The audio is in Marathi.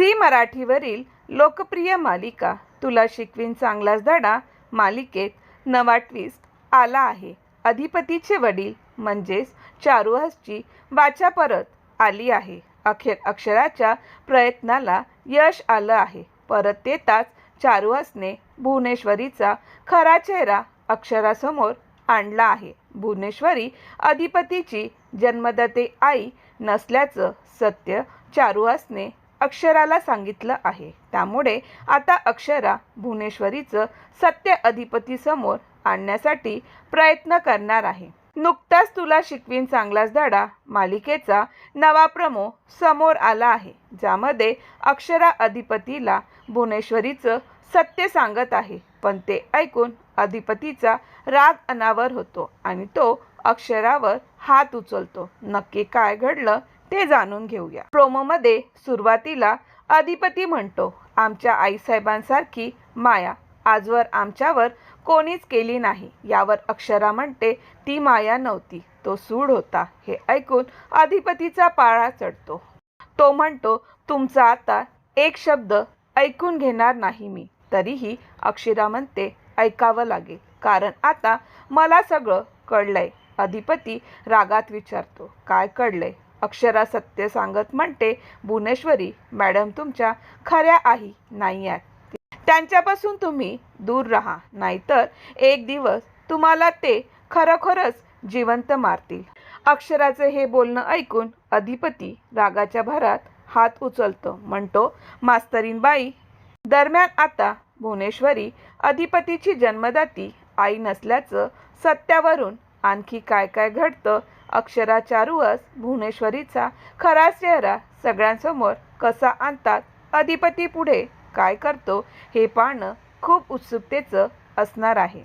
झी मराठीवरील लोकप्रिय मालिका तुला शिकवीन चांगलाच धडा मालिकेत नवा ट्विस्ट आला आहे. अधिपतीचे वडील म्हणजेच चारुहासची वाचा परत आली आहे. अखेर अक्षराच्या प्रयत्नाला यश आलं आहे. परत येताच चारुहासने भुवनेश्वरीचा खरा चेहरा अक्षरासमोर आणला आहे. भुवनेश्वरी अधिपतीची जन्मदाते आई नसल्याचं सत्य चारुहासने अक्षराला सांगितलं आहे. त्यामुळे आता अक्षरा भुवनेश्वरीचं सत्य अधिपतीसमोर आणण्यासाठी प्रयत्न करणार आहे. नुकताच तुला शिकवीन चांगलाच धडा मालिकेचा नवा प्रमो समोर आला आहे ज्यामध्ये अक्षरा अधिपतीला भुवनेश्वरीचं सत्य सांगत आहे पण ते ऐकून अधिपतीचा राग अनावर होतो आणि तो अक्षरावर हात उचलतो. नक्की काय घडलं ते जाणून घेऊया. प्रोमोमध्ये सुरुवातीला अधिपती म्हणतो आमच्या आईसाहेबांसारखी माया आजवर आमच्यावर कोणीच केली नाही. यावर अक्षरा म्हणते ती माया नव्हती. तो सूड होता. हे ऐकून अधिपतीचा पाळा चढतो. तो म्हणतो तुमचा आता एक शब्द ऐकून घेणार नाही मी. तरीही अक्षरा म्हणते ऐकावं लागेल. कारण आता मला सगळं कळलंय. अधिपती रागात विचारतो काय कळलंय? अक्षरा सत्य सांगत म्हणते भुवनेश्वरी मॅडम तुमच्या खऱ्या आई नाही आहेत. त्यांच्यापासून तुम्ही दूर राहा नाहीतर एक दिवस तुम्हाला ते खरोखरच जिवंत मारतील. अक्षराचे हे बोलणं ऐकून अधिपती रागाच्या भरात हात उचलतो म्हणतो मास्तरीनबाई दरम्यान आता भुवनेश्वरी अधिपतीची जन्मदाती आई नसल्याचं सत्यावरून आणखी काय काय घडतं? अक्षरा चारुअस भुवनेश्वरीचा खरा चेहरा सगळ्यांसमोर कसा आणतात? अधिपती पुढे काय करतो? हे पाहणं खूप उत्सुकतेचं असणार आहे.